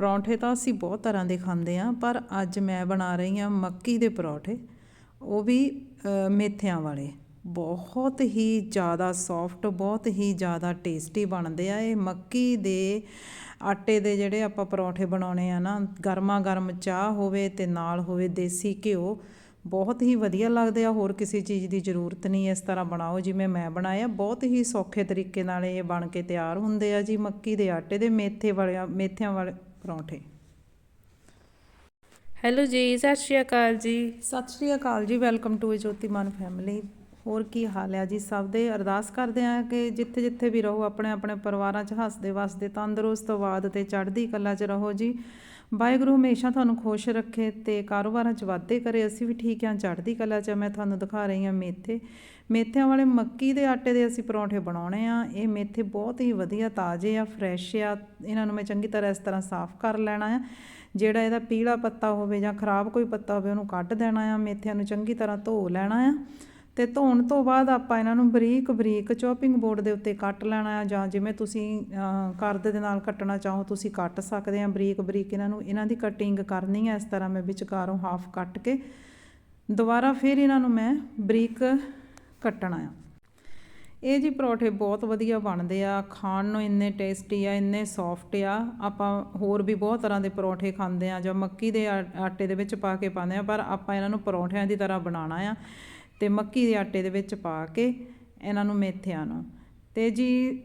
ਪਰੌਂਠੇ ਤਾਂ ਅਸੀਂ ਬਹੁਤ ਤਰ੍ਹਾਂ ਦੇ ਖਾਂਦੇ ਆ ਪਰ ਅੱਜ ਮੈਂ ਬਣਾ ਰਹੀ ਹਾਂ ਮੱਕੀ ਦੇ ਪਰੌਂਠੇ। ਉਹ ਵੀ ਮੇਥਿਆਂ ਵਾਲੇ। ਬਹੁਤ ਹੀ ਜ਼ਿਆਦਾ ਸੌਫਟ ਬਹੁਤ ਹੀ ਜ਼ਿਆਦਾ ਟੇਸਟੀ ਬਣਦੇ ਆ ਇਹ। ਮੱਕੀ ਦੇ ਆਟੇ ਦੇ ਜਿਹੜੇ ਆਪਾਂ ਪਰੌਂਠੇ ਬਣਾਉਣੇ ਆ ਨਾ ਗਰਮਾ ਗਰਮ ਚਾਹ ਹੋਵੇ ਤੇ ਨਾਲ ਹੋਵੇ ਦੇਸੀ ਘਿਓ, ਬਹੁਤ ਹੀ ਵਧੀਆ ਲੱਗਦੇ ਆ। ਹੋਰ ਕਿਸੇ ਚੀਜ਼ ਦੀ ਜ਼ਰੂਰਤ ਨਹੀਂ, ਇਸ ਤਰ੍ਹਾਂ ਬਣਾਓ ਜਿਵੇਂ ਮੈਂ ਬਣਾਇਆ। ਬਹੁਤ ਹੀ ਸੌਖੇ ਤਰੀਕੇ ਨਾਲ ਇਹ ਬਣ ਕੇ ਤਿਆਰ ਹੁੰਦੇ ਆ ਜੀ ਮੱਕੀ ਦੇ ਆਟੇ ਦੇ ਮੇਥੇ ਵਾਲੇ ਮੇਥਿਆਂ ਵਾਲੇ ਪਰੌਂਠੇ। ਹੈਲੋ ਜੀ ਸਤਿ ਸ਼੍ਰੀ ਅਕਾਲ ਜੀ। ਸਤਿ ਸ਼੍ਰੀ ਅਕਾਲ ਜੀ ਵੈਲਕਮ ਟੂ ਜੋਤੀਮਨ ਫੈਮਿਲੀ। ਹੋਰ ਕੀ ਹਾਲ ਹੈ ਜੀ? ਸਭ ਦੇ ਅਰਦਾਸ ਕਰਦੇ ਆ ਕਿ ਜਿੱਥੇ ਜਿੱਥੇ ਵੀ ਰਹੋ ਆਪਣੇ ਆਪਣੇ ਪਰਿਵਾਰਾਂ 'ਚ ਹੱਸਦੇ ਵਸਦੇ ਤੰਦਰੁਸਤ ਆਬਾਦ ਤੇ ਚੜ੍ਹਦੀ ਕਲਾ 'ਚ ਰਹੋ ਜੀ। ਵਾਹਿਗੁਰੂ ਹਮੇਸ਼ਾ ਤੁਹਾਨੂੰ ਖੁਸ਼ ਰੱਖੇ ਤੇ ਕਾਰੋਬਾਰਾਂ 'ਚ ਵਾਧੇ ਕਰੇ। ਅਸੀਂ ਵੀ ਠੀਕ ਹਾਂ, ਚੜ੍ਹਦੀ ਕਲਾ 'ਚ ਮੈਂ ਤੁਹਾਨੂੰ ਦਿਖਾ ਰਹੀ ਹਾਂ ਮੇਥੇ। ਮੇਥਿਆਂ ਵਾਲੇ ਮੱਕੀ ਦੇ ਆਟੇ ਦੇ ਅਸੀਂ ਪਰੌਂਠੇ ਬਣਾਉਣੇ ਆ। ਇਹ ਮੇਥੇ ਬਹੁਤ ਹੀ ਵਧੀਆ, ਤਾਜ਼ੇ ਆ, ਫਰੈਸ਼ ਆ। ਇਹਨਾਂ ਨੂੰ ਮੈਂ ਚੰਗੀ ਤਰ੍ਹਾਂ ਇਸ ਤਰ੍ਹਾਂ ਸਾਫ਼ ਕਰ ਲੈਣਾ ਆ। ਜਿਹੜਾ ਇਹਦਾ ਪੀਲਾ ਪੱਤਾ ਹੋਵੇ ਜਾਂ ਖਰਾਬ ਕੋਈ ਪੱਤਾ ਹੋਵੇ, ਉਹਨੂੰ ਕੱਢ ਦੇਣਾ ਆ। ਮੇਥਿਆਂ ਨੂੰ ਚੰਗੀ ਤਰ੍ਹਾਂ ਧੋ ਲੈਣਾ ਆ। ਤੇ ਧੋਣ ਤੋਂ ਬਾਅਦ ਆਪਾਂ ਇਹਨਾਂ ਨੂੰ ਬਰੀਕ ਬਰੀਕ ਚੌਪਿੰਗ ਬੋਰਡ ਦੇ ਉੱਤੇ ਕੱਟ ਲੈਣਾ ਆ ਜਾਂ ਜਿਵੇਂ ਤੁਸੀਂ ਕਰਦ ਦੇ ਨਾਲ ਕੱਟਣਾ ਚਾਹੋ ਤੁਸੀਂ ਕੱਟ ਸਕਦੇ ਆ ਬਰੀਕ ਬਰੀਕ ਇਹਨਾਂ ਨੂੰ, ਇਹਨਾਂ ਦੀ ਕਟਿੰਗ ਕਰਨੀ ਹੈ ਇਸ ਤਰ੍ਹਾਂ ਮੈਂ ਵਿਚਕਾਰੋਂ ਹਾਫ ਕੱਟ ਕੇ ਦੁਬਾਰਾ ਫਿਰ ਇਹਨਾਂ ਨੂੰ ਮੈਂ ਬਰੀਕ ਕੱਟਣਾ ਆ ਇਹ ਜੀ ਪਰੌਠੇ ਬਹੁਤ ਵਧੀਆ ਬਣਦੇ ਆ, ਖਾਣ ਨੂੰ ਇੰਨੇ ਟੇਸਟੀ ਆ, ਇੰਨੇ ਸੌਫਟ ਆ, ਆਪਾਂ ਹੋਰ ਵੀ ਬਹੁਤ ਤਰ੍ਹਾਂ ਦੇ ਪਰੌਠੇ ਖਾਂਦੇ ਆ ਜਾਂ ਮੱਕੀ ਦੇ ਆਟੇ ਦੇ ਵਿੱਚ ਪਾ ਕੇ ਪਾਉਂਦੇ ਆ, ਪਰ ਆਪਾਂ ਇਹਨਾਂ ਨੂੰ ਪਰੌਂਠਿਆਂ ਦੀ ਤਰ੍ਹਾਂ ਬਣਾਉਣਾ ਆ। ਤੇ ਮੱਕੀ ਦੇ ਆਟੇ ਦੇ ਵਿੱਚ ਪਾ ਕੇ ਇਹਨਾਂ ਨੂੰ ਮੇਥਿਆਂ ਨੂੰ। ਤੇ ਜੀ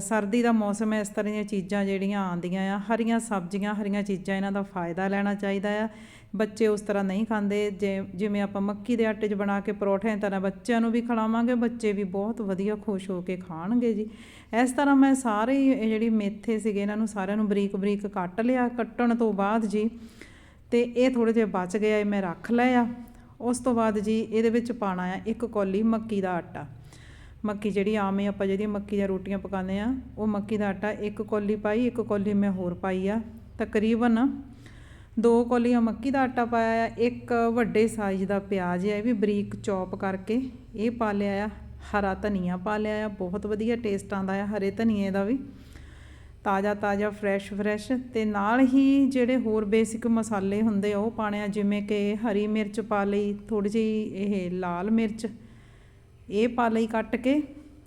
ਸਰਦੀ ਦਾ ਮੌਸਮ ਹੈ, ਇਸ ਤਰ੍ਹਾਂ ਦੀਆਂ ਚੀਜ਼ਾਂ ਜਿਹੜੀਆਂ ਆਉਂਦੀਆਂ ਆ, ਹਰੀਆਂ ਸਬਜ਼ੀਆਂ, ਹਰੀਆਂ ਚੀਜ਼ਾਂ ਇਹਨਾਂ ਦਾ ਫਾਇਦਾ ਲੈਣਾ ਚਾਹੀਦਾ ਆ। ਬੱਚੇ ਉਸ ਤਰ੍ਹਾਂ ਨਹੀਂ ਖਾਂਦੇ, ਜੇ, ਜਿਵੇਂ ਆਪਾਂ ਮੱਕੀ ਦੇ ਆਟੇ 'ਚ ਬਣਾ ਕੇ ਪਰੌਠਿਆਂ ਤਰ੍ਹਾਂ ਬੱਚਿਆਂ ਨੂੰ ਵੀ ਖਿਲਾਵਾਂਗੇ, ਬੱਚੇ ਵੀ ਬਹੁਤ ਵਧੀਆ ਖੁਸ਼ ਹੋ ਕੇ ਖਾਣਗੇ ਜੀ। ਇਸ ਤਰ੍ਹਾਂ ਮੈਂ ਸਾਰੇ ਹੀ ਜਿਹੜੀ ਮੇਥੇ ਸੀਗੇ, ਇਹਨਾਂ ਨੂੰ ਸਾਰਿਆਂ ਨੂੰ ਬਰੀਕ ਬਰੀਕ ਕੱਟ ਲਿਆ, ਕੱਟਣ ਤੋਂ ਬਾਅਦ ਜੀ, ਤੇ ਇਹ ਥੋੜੇ ਜਿਹੇ ਬਚ ਗਿਆ ਇਹ ਮੈਂ ਰੱਖ ਲਿਆ ਉਸ ਤੋਂ ਬਾਅਦ ਜੀ ਇਹਦੇ ਵਿੱਚ ਪਾਣਾ ਆ ਇੱਕ ਕੌਲੀ ਮੱਕੀ ਦਾ ਆਟਾ। ਮੱਕੀ ਜਿਹੜੀ ਆਮ ਹੀ ਆਪਾਂ ਜਿਹੜੀ ਮੱਕੀ ਦੀਆਂ ਰੋਟੀਆਂ ਪਕਾਉਂਦੇ ਆ, ਉਹ ਮੱਕੀ ਦਾ ਆਟਾ ਇੱਕ ਕੌਲੀ ਪਾਈ, ਇੱਕ ਕੌਲੀ ਮੈਂ ਹੋਰ ਪਾਈ ਆ। ਤਕਰੀਬਨ ਦੋ ਕੌਲੀਆਂ ਮੱਕੀ ਦਾ ਆਟਾ ਪਾਇਆ ਆ, ਇੱਕ ਵੱਡੇ ਸਾਈਜ਼ ਦਾ ਪਿਆਜ਼ ਹੈ ਇਹ ਵੀ ਬਰੀਕ ਚੌਪ ਕਰਕੇ ਇਹ ਪਾ ਲਿਆ ਆ। ਹਰਾ ਧਨੀਆ ਪਾ ਲਿਆ ਆ, ਬਹੁਤ ਵਧੀਆ ਟੇਸਟ ਆਉਂਦਾ ਆ, ਹਰੇ ਧਨੀਏ ਦਾ ਵੀ। ਤਾਜ਼ਾ ਤਾਜ਼ਾ ਫਰੈਸ਼ ਫਰੈਸ਼ ਤੇ ਨਾਲ ਹੀ ਜਿਹੜੇ ਹੋਰ ਬੇਸਿਕ ਮਸਾਲੇ ਹੁੰਦੇ ਆ, ਉਹ ਪਾਣੇ ਆ, ਜਿਵੇਂ ਕਿ ਹਰੀ ਮਿਰਚ ਪਾ ਲਈ ਥੋੜੀ ਜਿਹੀ ਇਹ ਲਾਲ ਮਿਰਚ, ਇਹ ਪਾ ਲਈ ਕੱਟ ਕੇ।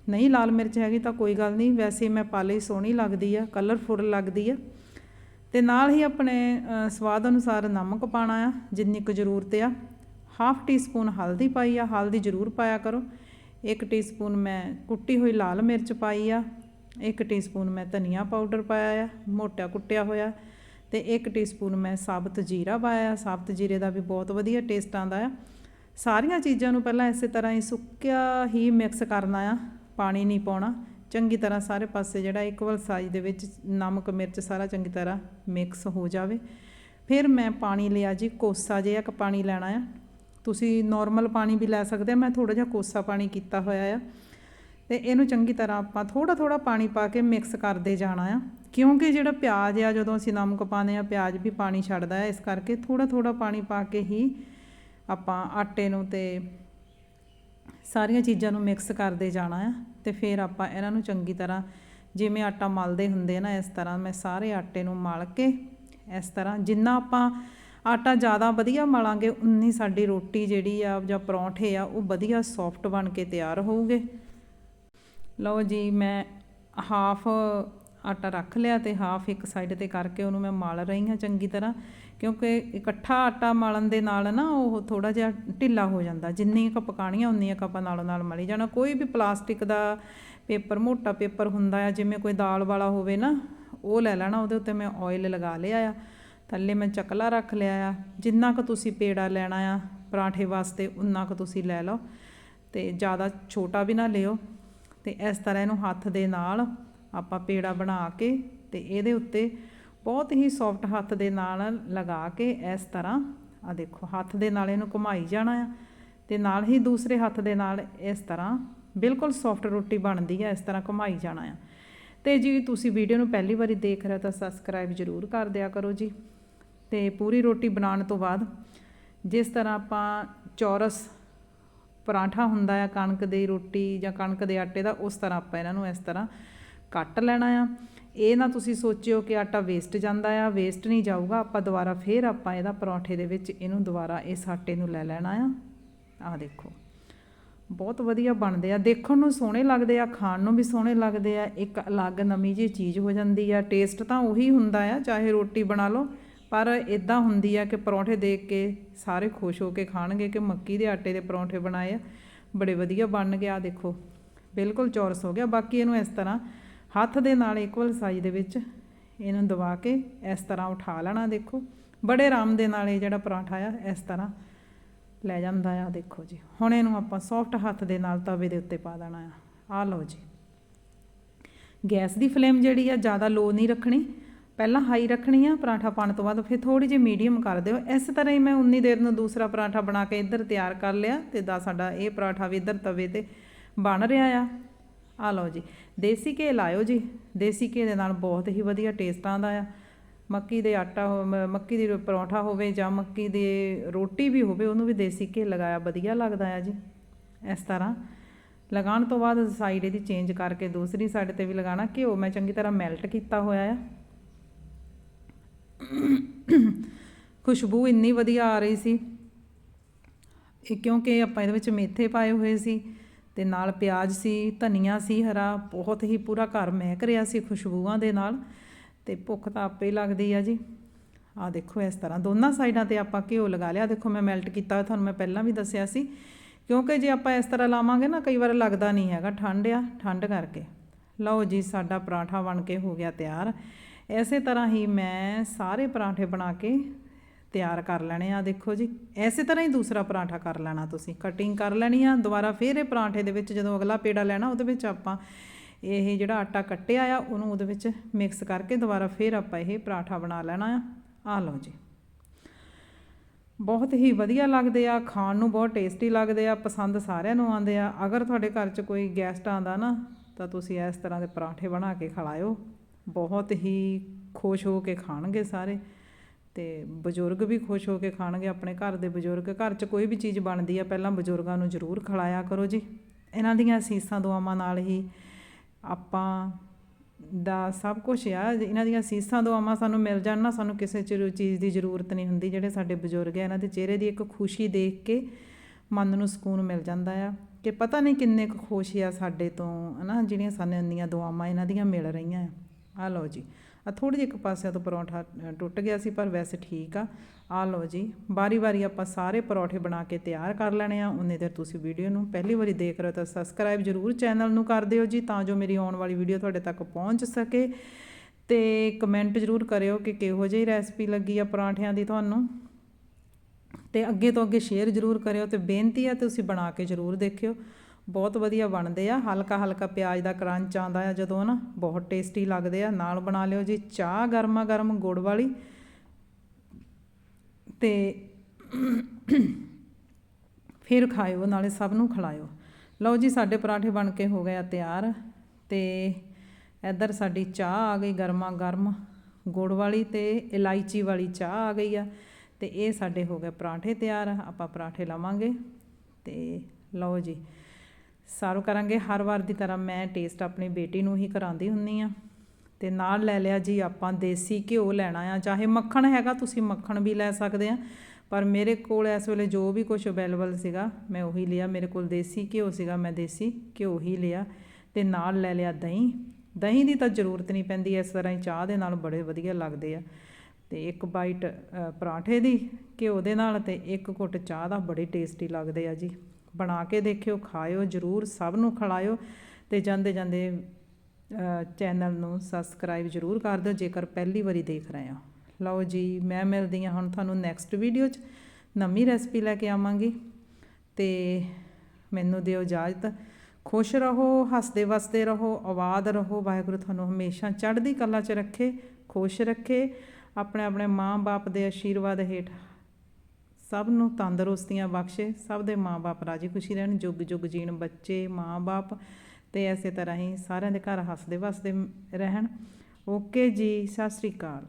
ਨਹੀਂ ਲਾਲ ਮਿਰਚ ਹੈਗੀ ਤਾਂ ਕੋਈ ਗੱਲ ਨਹੀਂ, ਵੈਸੇ ਮੈਂ ਪਾ ਲਈ, ਸੋਹਣੀ ਲੱਗਦੀ ਆ ਕਲਰਫੁਲ ਲੱਗਦੀ ਆ। ਤੇ ਨਾਲ ਹੀ ਆਪਣੇ ਸਵਾਦ ਅਨੁਸਾਰ ਨਮਕ ਪਾਣਾ ਆ, ਜਿੰਨੀ ਕੁ ਜ਼ਰੂਰਤ ਆ। ਹਾਫ ਟੀ ਸਪੂਨ ਹਲਦੀ ਪਾਈ ਆ, ਹਲਦੀ ਜ਼ਰੂਰ ਪਾਇਆ ਕਰੋ। ਇੱਕ ਟੀਸਪੂਨ ਮੈਂ ਕੁੱਟੀ ਹੋਈ ਲਾਲ ਮਿਰਚ ਪਾਈ ਆ। ਇੱਕ ਟੀਸਪੂਨ ਮੈਂ ਧਨੀਆ ਪਾਊਡਰ ਪਾਇਆ ਆ, ਮੋਟਾ ਕੁੱਟਿਆ ਹੋਇਆ ਤੇ ਇੱਕ ਟੀਸਪੂਨ ਮੈਂ ਸਾਬਤ ਜੀਰਾ ਪਾਇਆ ਸਾਬਤ ਜੀਰੇ ਦਾ ਵੀ ਬਹੁਤ ਵਧੀਆ ਟੇਸਟ ਆਉਂਦਾ ਆ। ਸਾਰੀਆਂ ਚੀਜ਼ਾਂ ਨੂੰ ਪਹਿਲਾਂ ਇਸੇ ਤਰ੍ਹਾਂ ਹੀ ਸੁੱਕਿਆ ਹੀ ਮਿਕਸ ਕਰਨਾ ਆ, ਪਾਣੀ ਨਹੀਂ ਪਾਉਣਾ। ਚੰਗੀ ਤਰ੍ਹਾਂ ਸਾਰੇ ਪਾਸੇ ਜਿਹੜਾ ਇਕਵਲ ਸਾਈਜ਼ ਦੇ ਵਿੱਚ ਨਮਕ, ਮਿਰਚ ਸਾਰਾ ਚੰਗੀ ਤਰ੍ਹਾਂ ਮਿਕਸ ਹੋ ਜਾਵੇ। ਫਿਰ ਮੈਂ ਪਾਣੀ ਲਿਆ ਜੀ, ਕੋਸਾ ਜਿਹਾ ਕੁ ਪਾਣੀ ਲੈਣਾ ਆ। ਤੁਸੀਂ ਨਾਰਮਲ ਪਾਣੀ ਵੀ ਲੈ ਸਕਦੇ ਆ, ਮੈਂ ਥੋੜਾ ਜਿਹਾ ਕੋਸਾ ਪਾਣੀ ਕੀਤਾ ਹੋਇਆ ਆ। ਤੇ ਇਹਨੂੰ ਚੰਗੀ ਤਰ੍ਹਾਂ ਆਪਾਂ ਥੋੜਾ ਥੋੜਾ ਪਾਣੀ ਪਾ ਕੇ ਮਿਕਸ ਕਰਦੇ ਜਾਣਾ ਆ। ਕਿਉਂਕਿ ਜਿਹੜਾ ਪਿਆਜ਼ ਆ, ਜਦੋਂ ਅਸੀਂ ਨਮਕ ਪਾਉਂਦੇ ਆ ਪਿਆਜ਼ ਵੀ ਪਾਣੀ ਛੱਡਦਾ ਹੈ, ਇਸ ਕਰਕੇ ਥੋੜਾ ਥੋੜਾ ਪਾਣੀ ਪਾ ਕੇ ਹੀ ਆਪਾਂ ਆਟੇ ਨੂੰ ਤੇ ਸਾਰੀਆਂ ਚੀਜ਼ਾਂ ਨੂੰ ਮਿਕਸ ਕਰਦੇ ਜਾਣਾ ਆ। ਤੇ ਫਿਰ ਆਪਾਂ ਇਹਨਾਂ ਨੂੰ ਚੰਗੀ ਤਰ੍ਹਾਂ, ਜਿਵੇਂ ਆਟਾ ਮਲਦੇ ਹੁੰਦੇ ਨਾ, ਇਸ ਤਰ੍ਹਾਂ ਮੈਂ ਸਾਰੇ ਆਟੇ ਨੂੰ ਮਲ ਕੇ ਇਸ ਤਰ੍ਹਾਂ ਜਿੰਨਾ ਆਪਾਂ ਆਟਾ ਜ਼ਿਆਦਾ ਵਧੀਆ ਮਲਾਂਗੇ, ਉਨੀ ਸਾਡੀ ਰੋਟੀ ਜਿਹੜੀ ਆ ਜਾਂ ਪਰੌਂਠੇ ਆ, ਉਹ ਵਧੀਆ ਸੌਫਟ ਬਣ ਕੇ ਤਿਆਰ ਹੋਊਗੇ। ਲਓ ਜੀ, ਮੈਂ ਹਾਫ ਆਟਾ ਰੱਖ ਲਿਆ ਤੇ ਹਾਫ ਇੱਕ ਸਾਈਡ ਤੇ ਕਰਕੇ ਉਹਨੂੰ ਮੈਂ ਮਲ ਰਹੀ ਹਾਂ ਚੰਗੀ ਤਰ੍ਹਾਂ, ਕਿਉਂਕਿ ਇਕੱਠਾ ਆਟਾ ਮਲਣ ਦੇ ਨਾਲ ਨਾ ਉਹ ਥੋੜਾ ਜਿਹਾ ਢਿੱਲਾ ਹੋ ਜਾਂਦਾ। ਜਿੰਨੀ ਕੁ ਪਕਾਣੀਆਂ ਉਨੀਆਂ ਕੁ ਆਪਾਂ ਨਾਲੋਂ ਨਾਲ ਮਲੀ ਜਾਣਾ। ਕੋਈ ਵੀ ਪਲਾਸਟਿਕ ਦਾ ਪੇਪਰ, ਮੋਟਾ ਪੇਪਰ ਹੁੰਦਾ ਆ, ਜਿਵੇਂ ਕੋਈ ਦਾਲ ਵਾਲਾ ਹੋਵੇ ਨਾ, ਉਹ ਲੈ ਲੈਣਾ, ਉਹਦੇ ਉੱਤੇ ਮੈਂ ਆਇਲ ਲਗਾ ਲਿਆ ਆ। ਥੱਲੇ ਮੈਂ ਚਕਲਾ ਰੱਖ ਲਿਆ ਆ। ਜਿੰਨਾ ਕੁ ਤੁਸੀਂ ਪੇੜਾ ਲੈਣਾ ਆ ਪਰਾਂਠੇ ਵਾਸਤੇ, ਉਨਾ ਕੁ ਤੁਸੀਂ ਲੈ ਲਓ ਤੇ ਜ਼ਿਆਦਾ ਛੋਟਾ ਵੀ ਨਾ ਲਿਓ। ਤੇ ਇਸ ਤਰ੍ਹਾਂ ਇਹਨੂੰ ਹੱਥ ਦੇ ਨਾਲ ਆਪਾਂ ਪੇੜਾ ਬਣਾ ਕੇ ਤੇ ਇਹਦੇ ਉੱਤੇ ਬਹੁਤ ਹੀ ਸੌਫਟ ਹੱਥ ਦੇ ਨਾਲ ਲਗਾ ਕੇ ਇਸ ਤਰ੍ਹਾਂ ਆ ਦੇਖੋ, ਹੱਥ ਦੇ ਨਾਲ ਇਹਨੂੰ ਘੁਮਾਈ ਜਾਣਾ ਆ ਤੇ ਨਾਲ ਹੀ ਦੂਸਰੇ ਹੱਥ ਦੇ ਨਾਲ ਇਸ ਤਰ੍ਹਾਂ ਬਿਲਕੁਲ ਸੌਫਟ ਰੋਟੀ ਬਣਦੀ ਹੈ ਇਸ ਤਰ੍ਹਾਂ ਘੁਮਾਈ ਜਾਣਾ ਆ। ਤੇ ਜੀ, ਤੁਸੀਂ ਵੀਡੀਓ ਨੂੰ ਪਹਿਲੀ ਵਾਰੀ ਦੇਖ ਰਹੇ ਹੋ ਤਾਂ ਸਬਸਕ੍ਰਾਈਬ ਜ਼ਰੂਰ ਕਰ ਦਿਆ ਕਰੋ ਜੀ। ਤੇ ਪੂਰੀ ਰੋਟੀ ਬਣਾਉਣ ਤੋਂ ਬਾਅਦ ਜਿਸ ਤਰ੍ਹਾਂ ਆਪਾਂ ਚੌਰਸ ਪਰਾਂਠਾ ਹੁੰਦਾ ਆ, ਕਣਕ ਦੀ ਰੋਟੀ ਜਾਂ ਕਣਕ ਦੇ ਆਟੇ ਦਾ, ਉਸ ਤਰ੍ਹਾਂ ਆਪਾਂ ਇਹਨਾਂ ਨੂੰ ਇਸ ਤਰ੍ਹਾਂ ਕੱਟ ਲੈਣਾ ਆ। ਇਹ ਨਾ ਤੁਸੀਂ ਸੋਚਿਓ ਕਿ ਆਟਾ ਵੇਸਟ ਜਾਂਦਾ ਆ ਵੇਸਟ ਨਹੀਂ ਜਾਊਗਾ, ਆਪਾਂ ਦੁਬਾਰਾ ਫੇਰ ਆਪਾਂ ਇਹਦਾ ਪਰੌਂਠੇ ਦੇ ਵਿੱਚ ਇਹਨੂੰ ਦੁਬਾਰਾ ਇਸ ਆਟੇ ਨੂੰ ਲੈ ਲੈਣਾ ਆ। ਆਹ ਦੇਖੋ, ਬਹੁਤ ਵਧੀਆ ਬਣਦੇ ਆ। ਦੇਖਣ ਨੂੰ ਸੋਹਣੇ ਲੱਗਦੇ ਆ, ਖਾਣ ਨੂੰ ਵੀ ਸੋਹਣੇ ਲੱਗਦੇ ਆ। ਇੱਕ ਅਲੱਗ ਨਵੀਂ ਜਿਹੀ ਚੀਜ਼ ਹੋ ਜਾਂਦੀ ਆ। ਟੇਸਟ ਤਾਂ ਉਹੀ ਹੁੰਦਾ ਆ, ਚਾਹੇ ਰੋਟੀ ਬਣਾ ਲਓ ਪਰ ਇਦਾਂ ਹੁੰਦੀ ਆ ਕਿ ਪਰੌਂਠੇ ਦੇਖ ਕੇ ਸਾਰੇ ਖੁਸ਼ ਹੋ ਕੇ ਖਾਣਗੇ ਕਿ ਮੱਕੀ ਦੇ ਆਟੇ ਦੇ ਪਰੌਂਠੇ ਬਣਾਏ ਆ। ਬੜੇ ਵਧੀਆ ਬਣ ਗਏ ਆ ਦੇਖੋ। ਬਿਲਕੁਲ ਚੌਰਸ ਹੋ ਗਿਆ। ਬਾਕੀ ਇਹਨੂੰ ਇਸ ਤਰ੍ਹਾਂ ਹੱਥ ਦੇ ਨਾਲ ਇਕੁਅਲ ਸਾਈਜ਼ ਦੇ ਵਿੱਚ ਇਹਨੂੰ ਦਬਾ ਕੇ ਇਸ ਤਰ੍ਹਾਂ ਉਠਾ ਲੈਣਾ, ਦੇਖੋ। ਬੜੇ ਆਰਾਮ ਦੇ ਨਾਲ ਇਹ ਜਿਹੜਾ ਪਰਾਂਠਾ ਆ, ਇਸ ਤਰ੍ਹਾਂ ਲੈ ਜਾਂਦਾ ਆ, ਦੇਖੋ ਜੀ। ਹੁਣ ਇਹਨੂੰ ਆਪਾਂ ਸੌਫਟ ਹੱਥ ਦੇ ਨਾਲ ਤਵੇ ਦੇ ਉੱਤੇ ਪਾ ਦੇਣਾ ਆ। ਆ ਲਓ ਜੀ। ਗੈਸ ਦੀ ਫਲੇਮ ਜਿਹੜੀ ਆ, ਜ਼ਿਆਦਾ ਲੋ ਨਹੀਂ ਰੱਖਣੀ। ਪਹਿਲਾਂ ਹਾਈ ਰੱਖਣੀ ਆ, ਪਰਾਂਠਾ ਪਾਉਣ ਤੋਂ ਬਾਅਦ ਫਿਰ ਥੋੜੀ ਜਿਹੀ ਮੀਡੀਅਮ ਕਰ ਦਿਓ। ਇਸ ਤਰ੍ਹਾਂ ਹੀ ਮੈਂ ਉਨੀ ਦੇਰ ਨੂੰ ਦੂਸਰਾ ਪਰਾਂਠਾ ਬਣਾ ਕੇ ਇੱਧਰ ਤਿਆਰ ਕਰ ਲਿਆ ਤੇ ਦਾ ਸਾਡਾ ਇਹ ਪਰਾਂਠਾ ਵੀ ਇੱਧਰ ਤਵੇ ਤੇ ਬਣ ਰਿਹਾ ਆ। ਆ ਲਓ ਜੀ, ਦੇਸੀ ਘੇ ਲਾਇਓ ਜੀ। ਦੇਸੀ ਘੇ ਦੇ ਨਾਲ ਬਹੁਤ ਹੀ ਵਧੀਆ ਟੇਸਟ ਆਉਂਦਾ ਆ। ਮੱਕੀ ਦੇ ਆਟਾ ਹੋ- ਮੱਕੀ ਦੀ ਪਰੌਂਠਾ ਹੋਵੇ ਜਾਂ ਮੱਕੀ ਦੀ ਰੋਟੀ ਵੀ ਹੋਵੇ, ਉਹਨੂੰ ਵੀ ਦੇਸੀ ਘੇ ਲਗਾਇਆ ਵਧੀਆ ਲੱਗਦਾ ਆ ਜੀ। ਇਸ ਤਰ੍ਹਾਂ। ਲਗਾਉਣ ਤੋਂ ਬਾਅਦ ਸਾਈਡ ਇਹਦੀ ਚੇਂਜ ਕਰਕੇ ਦੂਸਰੀ ਸਾਈਡ ਤੇ ਵੀ ਲਗਾਉਣਾ। ਘਿਓ ਮੈਂ ਚੰਗੀ ਤਰ੍ਹਾਂ ਮੈਲਟ ਕੀਤਾ ਹੋਇਆ ਆ। ਖੁਸ਼ਬੂ ਇੰਨੀ ਵਧੀਆ ਆ ਰਹੀ ਸੀ ਇਹ ਕਿਉਂਕਿ ਆਪਾਂ ਇਹਦੇ ਵਿੱਚ ਮੇਥੇ ਪਾਏ ਹੋਏ ਸੀ ਤੇ ਨਾਲ ਪਿਆਜ਼ ਸੀ, ਧਨੀਆ ਸੀ, ਹਰਾ, ਬਹੁਤ ਹੀ ਪੂਰਾ ਘਰ ਮਹਿਕ ਰਿਹਾ ਸੀ ਖੁਸ਼ਬੂਆਂ ਦੇ ਨਾਲ ਤੇ ਭੁੱਖ ਤਾਂ ਆਪੇ ਹੀ ਲੱਗਦੀ ਆ ਜੀ। ਆ ਦੇਖੋ ਇਸ ਤਰ੍ਹਾਂ ਦੋਨਾਂ ਸਾਈਡਾਂ ਤੇ ਆਪਾਂ ਘਿਓ ਲਗਾ ਲਿਆ। ਦੇਖੋ ਮੈਂ ਮੈਲਟ ਕੀਤਾ ਹੋਇਆ, ਤੁਹਾਨੂੰ ਮੈਂ ਪਹਿਲਾਂ ਵੀ ਦੱਸਿਆ ਸੀ। ਕਿਉਂਕਿ ਜੇ ਆਪਾਂ ਇਸ ਤਰ੍ਹਾਂ ਲਾਵਾਂਗੇ ਨਾ, ਕਈ ਵਾਰ ਲੱਗਦਾ ਨਹੀਂ ਹੈਗਾ, ਠੰਡ ਆ, ਠੰਡ ਕਰਕੇ। ਲਓ ਜੀ, ਸਾਡਾ ਪਰਾਠਾ ਬਣ ਕੇ ਹੋ ਗਿਆ ਤਿਆਰ। ਇਸੇ ਤਰ੍ਹਾਂ ਹੀ ਮੈਂ ਸਾਰੇ ਪਰਾਂਠੇ ਬਣਾ ਕੇ ਤਿਆਰ ਕਰ ਲੈਣੇ ਆ। ਦੇਖੋ ਜੀ ਐਸੇ ਤਰ੍ਹਾਂ ਹੀ ਦੂਸਰਾ ਪਰਾਂਠਾ ਕਰ ਲੈਣਾ ਤੁਸੀਂ। ਕਟਿੰਗ ਕਰ ਲੈਣੀ ਆ, ਦੁਬਾਰਾ ਫਿਰ ਇਹ ਪਰਾਂਠੇ ਦੇ ਵਿੱਚ ਜਦੋਂ ਅਗਲਾ ਪੇੜਾ ਲੈਣਾ, ਉਹਦੇ ਵਿੱਚ ਆਪਾਂ ਇਹ ਜਿਹੜਾ ਆਟਾ ਕੱਟਿਆ ਆ, ਉਹਨੂੰ ਉਹਦੇ ਵਿੱਚ ਮਿਕਸ ਕਰਕੇ ਦੁਬਾਰਾ ਫਿਰ ਆਪਾਂ ਇਹ ਪਰਾਂਠਾ ਬਣਾ ਲੈਣਾ ਆ। ਆ ਲਓ ਜੀ। ਬਹੁਤ ਹੀ ਵਧੀਆ ਲੱਗਦੇ ਆ, ਖਾਣ ਨੂੰ ਬਹੁਤ ਟੇਸਟੀ ਲੱਗਦੇ ਆ, ਪਸੰਦ ਸਾਰਿਆਂ ਨੂੰ ਆਉਂਦੇ ਆ। ਅਗਰ ਤੁਹਾਡੇ ਘਰ 'ਚ ਕੋਈ ਗੈਸਟ ਆਂਦਾ ਨਾ, ਤਾਂ ਤੁਸੀਂ ਇਸ ਤਰ੍ਹਾਂ ਦੇ ਪਰਾਂਠੇ ਬਣਾ ਕੇ ਖਿਲਾਇਓ। ਬਹੁਤ ਹੀ ਖੁਸ਼ ਹੋ ਕੇ ਖਾਣਗੇ ਸਾਰੇ ਤੇ ਬਜ਼ੁਰਗ ਵੀ ਖੁਸ਼ ਹੋ ਕੇ ਖਾਣਗੇ, ਆਪਣੇ ਘਰ ਦੇ ਬਜ਼ੁਰਗ। ਘਰ 'ਚ ਕੋਈ ਵੀ ਚੀਜ਼ ਬਣਦੀ ਆ, ਪਹਿਲਾਂ ਬਜ਼ੁਰਗਾਂ ਨੂੰ ਜ਼ਰੂਰ ਖਿਲਾਇਆ ਕਰੋ ਜੀ। ਇਹਨਾਂ ਦੀਆਂ ਅਸੀਸਾਂ, ਦੁਆਵਾਂ ਨਾਲ ਹੀ ਆਪਾਂ ਦਾ ਸਭ ਕੁਝ ਆ। ਇਹਨਾਂ ਦੀਆਂ ਅਸੀਸਾਂ, ਦੁਆਵਾਂ ਸਾਨੂੰ ਮਿਲ ਜਾਣ ਨਾ, ਸਾਨੂੰ ਕਿਸੇ ਚੀਜ਼ ਦੀ ਜ਼ਰੂਰਤ ਨਹੀਂ ਹੁੰਦੀ। ਜਿਹੜੇ ਸਾਡੇ ਬਜ਼ੁਰਗ ਆ, ਇਹਨਾਂ ਦੇ ਚਿਹਰੇ ਦੀ ਇੱਕ ਖੁਸ਼ੀ ਦੇਖ ਕੇ ਮਨ ਨੂੰ ਸਕੂਨ ਮਿਲ ਜਾਂਦਾ ਆ ਕਿ ਪਤਾ ਨਹੀਂ ਕਿੰਨੇ ਕੁ ਖੁਸ਼ ਆ ਸਾਡੇ ਤੋਂ, ਹਨਾ, ਜਿਹੜੀਆਂ ਸਾਨੂੰ ਇੰਨੀਆਂ ਦੁਆਵਾਂ ਇਹਨਾਂ ਦੀਆਂ ਮਿਲ ਰਹੀਆਂ ਆ। ਆ ਲਓ ਜੀ। ਆ ਥੋੜੀ ਜਿਹੀ ਇੱਕ ਪਾਸਿਆਂ ਤੋਂ ਪਰੌਂਠਾ ਟੁੱਟ ਗਿਆ ਸੀ, ਪਰ ਵੈਸੇ ਠੀਕ ਆ। ਆ ਲਓ ਜੀ। ਬਾਰੀ ਬਾਰੀ ਆਪਾਂ ਸਾਰੇ ਪਰੌਂਠੇ ਬਣਾ ਕੇ ਤਿਆਰ ਕਰ ਲੈਣੇ ਆ। ਉਨੇ ਦੇਰ ਤੁਸੀਂ ਵੀਡੀਓ ਨੂੰ ਪਹਿਲੀ ਵਾਰੀ ਦੇਖ ਰਹੇ ਹੋ ਤਾਂ ਸਬਸਕ੍ਰਾਈਬ ਜਰੂਰ ਚੈਨਲ ਨੂੰ ਕਰ ਦਿਓ ਜੀ ਤਾਂ ਜੋ ਮੇਰੀ ਆਉਣ ਵਾਲੀ ਵੀਡੀਓ ਤੁਹਾਡੇ ਤੱਕ ਪਹੁੰਚ ਸਕੇ। ਤੇ ਕਮੈਂਟ ਜਰੂਰ ਕਰਿਓ ਕਿ ਕਿਹੋ ਜਿਹੀ ਰੈਸਪੀ ਲੱਗੀ ਆ ਪਰਾਂਠਿਆਂ ਦੀ ਤੁਹਾਨੂੰ। ਤੇ ਅੱਗੇ ਤੋਂ ਅੱਗੇ ਸ਼ੇਅਰ ਜਰੂਰ ਕਰਿਓ ਤੇ ਬੇਨਤੀ ਆ ਤੁਸੀਂ ਬਣਾ ਕੇ ਜਰੂਰ ਦੇਖਿਓ। ਬਹੁਤ ਵਧੀਆ ਬਣਦੇ ਆ। ਹਲਕਾ ਹਲਕਾ ਪਿਆਜ਼ ਦਾ ਕਰੰਚ ਆਉਂਦਾ ਆ ਜਦੋਂ ਨਾ ਬਹੁਤ ਟੇਸਟੀ ਲੱਗਦੇ ਆ। ਨਾਲ ਬਣਾ ਲਿਓ ਜੀ ਚਾਹ, ਗਰਮਾ ਗਰਮ ਗੁੜ ਵਾਲੀ। ਤੇ ਫਿਰ ਖਾਇਓ, ਨਾਲੇ ਸਭ ਨੂੰ ਖਿਲਾਇਓ। ਲਓ ਜੀ, ਸਾਡੇ ਪਰਾਠੇ ਬਣ ਕੇ ਹੋ ਗਏ ਆ ਤਿਆਰ। ਤੇ ਇੱਧਰ ਸਾਡੀ ਚਾਹ ਆ ਗਈ ਗਰਮਾ ਗਰਮ ਗੁੜ ਵਾਲੀ ਤੇ ਇਲਾਇਚੀ ਵਾਲੀ ਚਾਹ ਆ ਗਈ ਆ। ਤੇ ਇਹ ਸਾਡੇ ਹੋ ਗਏ ਪਰਾਠੇ ਤਿਆਰ। ਆਪਾਂ ਪਰਾਠੇ ਲਾਵਾਂਗੇ। ਤੇ ਲਓ ਜੀ ਸਰਵ ਕਰਾਂਗੇ, ਹਰ ਵਾਰ ਦੀ ਤਰ੍ਹਾਂ ਮੈਂ ਟੇਸਟ ਆਪਣੀ ਬੇਟੀ ਨੂੰ ਹੀ ਕਰਾਉਂਦੀ ਹੁੰਨੀ ਆ ਤੇ ਨਾਲ ਲੈ ਲਿਆ ਜੀ ਆਪਾਂ ਦੇਸੀ ਘਿਓ ਲੈਣਾ ਆ, ਚਾਹੇ ਮੱਖਣ ਹੈਗਾ ਤੁਸੀਂ ਮੱਖਣ ਵੀ ਲੈ ਸਕਦੇ ਆ, ਪਰ ਮੇਰੇ ਕੋਲ ਇਸ ਵੇਲੇ ਜੋ ਵੀ ਕੁਝ ਅਵੇਲੇਬਲ ਸੀਗਾ, ਮੈਂ ਉਹੀ ਲਿਆ। ਮੇਰੇ ਕੋਲ ਦੇਸੀ ਘਿਓ ਸੀਗਾ, ਮੈਂ ਦੇਸੀ ਘਿਓ ਹੀ ਲਿਆ। ਤੇ ਨਾਲ ਲੈ ਲਿਆ ਦਹੀਂ। ਦਹੀਂ ਦੀ ਤਾਂ ਜ਼ਰੂਰਤ ਨਹੀਂ ਪੈਂਦੀ, ਇਸ ਤਰ੍ਹਾਂ ਹੀ ਚਾਹ ਦੇ ਨਾਲ ਬੜੇ ਵਧੀਆ ਲੱਗਦੇ ਆ। ਤੇ ਇੱਕ ਬਾਈਟ ਪਰਾਂਠੇ ਦੀ ਘਿਓ ਦੇ ਨਾਲ ਤੇ ਇੱਕ ਘੁੱਟ ਚਾਹ ਦਾ ਬੜੇ ਟੇਸਟੀ ਲੱਗਦੇ ਆ ਜੀ। ਬਣਾ ਕੇ ਦੇਖਿਓ, ਖਾਇਓ, ਜਰੂਰ ਸਭ ਨੂੰ ਖਿਲਾਇਓ ਤੇ ਜਾਂਦੇ ਜਾਂਦੇ ਚੈਨਲ ਨੂੰ ਸਬਸਕ੍ਰਾਈਬ ਜਰੂਰ ਕਰ ਦਿਓ, ਜੇਕਰ ਪਹਿਲੀ ਵਾਰੀ ਦੇਖ ਰਹੇ ਹੋ। ਲਓ ਜੀ, ਮੈਂ ਮਿਲਦੀ ਹਾਂ ਹੁਣ ਤੁਹਾਨੂੰ ਨੈਕਸਟ ਵੀਡੀਓ 'ਚ, ਨਵੀਂ ਰੈਸਪੀ ਲੈ ਕੇ ਆਵਾਂਗੀ ਤੇ ਮੈਨੂੰ ਦਿਓ ਇਜਾਜ਼ਤ। ਖੁਸ਼ ਰਹੋ, ਹੱਸਦੇ ਵਸਦੇ ਰਹੋ ਆਬਾਦ ਰਹੋ, ਵਾਹਿਗੁਰੂ ਤੁਹਾਨੂੰ ਹਮੇਸ਼ਾ ਚੜ੍ਹਦੀ ਕਲਾ 'ਚ ਰੱਖੇ, ਖੁਸ਼ ਰੱਖੇ, ਆਪਣੇ ਆਪਣੇ ਮਾਂ-ਬਾਪ ਦੇ ਆਸ਼ੀਰਵਾਦ ਹੇਠ ਸਭ ਨੂੰ ਤੰਦਰੁਸਤੀਆਂ ਬਖਸ਼ੇ, ਸਭ ਦੇ ਮਾਂ-ਬਾਪ ਰਾਜੀ ਖੁਸ਼ੀ ਰਹਿਣ ਜੁਗ ਜੁਗ ਜੀਣ ਬੱਚੇ, ਮਾਂ-ਬਾਪ ਤੇ ਐਸੇ ਤਰ੍ਹਾਂ ਹੀ ਸਾਰਿਆਂ ਦੇ ਘਰ ਹੱਸਦੇ ਵਸਦੇ ਰਹਿਣ। ਓਕੇ ਜੀ, ਸਤਿ ਸ੍ਰੀ ਅਕਾਲ।